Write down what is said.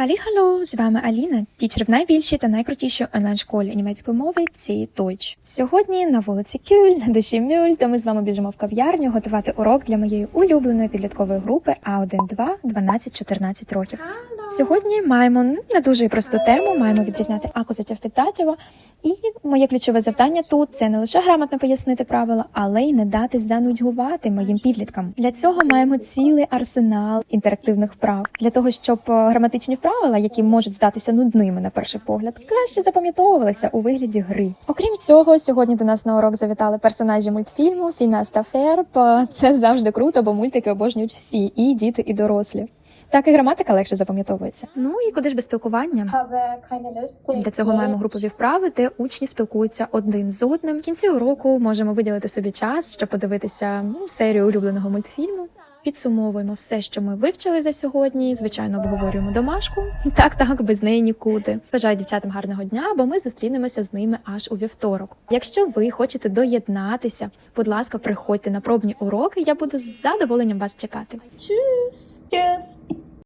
Халі-хало, з вами Аліна, тічер в найбільшій та найкрутішій онлайн-школі німецької мови ці Deutsch. Сьогодні на вулиці Кюль, на душі Мюль, то ми з вами біжимо в кав'ярню готувати урок для моєї улюбленої підліткової групи А1, 2, 12-14 років. Сьогодні маємо не дуже просту тему, маємо відрізняти акузатів від датіва. І моє ключове завдання тут це не лише грамотно пояснити правила, але й не дати занудьгувати моїм підліткам. Для цього маємо цілий арсенал інтерактивних вправ для того, щоб е, граматичні правила, які можуть здатися нудними на перший погляд, краще запам'ятовувалися у вигляді гри. Окрім цього, сьогодні до нас на урок завітали персонажі мультфільму Фінас та Ферб. Це завжди круто, бо мультики обожнюють всі, і діти, і дорослі. Так і граматика легше запам'ятовується. Ну і куди ж без спілкування? Для цього маємо групові вправи, де учні спілкуються один з одним. В кінці уроку можемо виділити собі час, щоб подивитися ну, серію улюбленого мультфільму. Підсумовуємо все, що ми вивчили за сьогодні. Звичайно, обговорюємо домашку. Так, так, без неї нікуди. Бажаю дівчатам гарного дня, бо ми зустрінемося з ними аж у вівторок. Якщо ви хочете доєднатися, будь ласка, приходьте на пробні уроки. Я буду з задоволенням вас чекати. Чус! Tschüss.